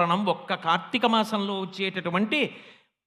తోరణం ఒక్క కార్తీక మాసంలో వచ్చేటటువంటి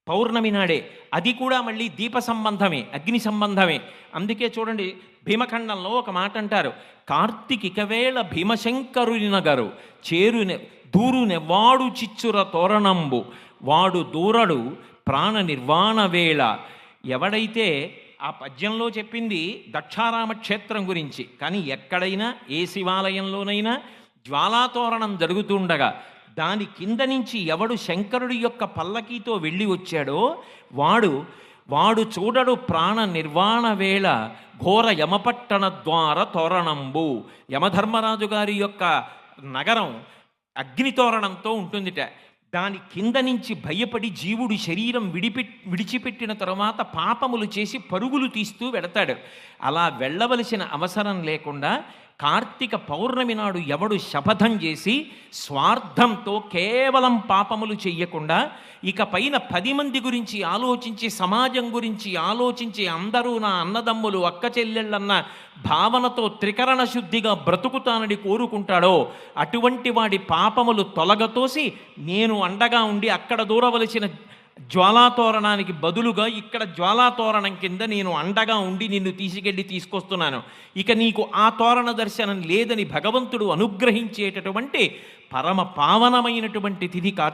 పౌర్ణమి నాడే. అది కూడా మళ్ళీ దీప సంబంధమే అగ్ని సంబంధమే. అందుకే చూడండి భీమఖండంలో ఒక మాట అంటారు. కార్తీకిక వేళ భీమశంకరుని నగరు చేరునె దూరునె వాడు చిచ్చుర తోరణంబు. వాడు దూరడు ప్రాణ నిర్వాణ వేళ. ఎవడైతే ఆ పద్యంలో చెప్పింది దక్షారామ క్షేత్రం గురించి కానీ ఎక్కడైనా ఏ శివాలయంలోనైనా జ్వాలాతోరణం జరుగుతుండగా దాని కింద నుంచి ఎవడు శంకరుడి యొక్క పల్లకీతో వెళ్ళి వచ్చాడో వాడు వాడు చూడడు ప్రాణ నిర్వాణ వేళ ఘోర యమపట్టణ ద్వార తోరణంబు. యమధర్మరాజు గారి యొక్క నగరం అగ్నితోరణంతో ఉంటుందిట. దాని కింద నుంచి భయపడి జీవుడి శరీరం విడిపె విడిచిపెట్టిన తర్వాత పాపములు చేసి పరుగులు తీస్తూ వెడతాడు. అలా వెళ్ళవలసిన అవసరం లేకుండా కార్తీక పౌర్ణమి నాడు ఎవడు శపథం చేసి స్వార్థంతో కేవలం పాపములు చెయ్యకుండా ఇక పైన పది మంది గురించి ఆలోచించి సమాజం గురించి ఆలోచించి అందరూ నా అన్నదమ్ములు అక్క చెల్లెళ్ళన్న భావనతో త్రికరణ శుద్ధిగా బ్రతుకుతానని కోరుకుంటాడో అటువంటి వాడి పాపములు తొలగతోసి నేను అండగా ఉండి అక్కడ దూరవలసిన జ్వాలాతోరణానికి బదులుగా ఇక్కడ జ్వాలాతోరణం కింద నేను అండగా ఉండి నిన్ను తీసుకెళ్ళి తీసుకొస్తున్నాను. ఇక నీకు ఆ తోరణ దర్శనం లేదని భగవంతుడు అనుగ్రహించేటటువంటి పరమ పావనమైనటువంటి తిథి కార్తీక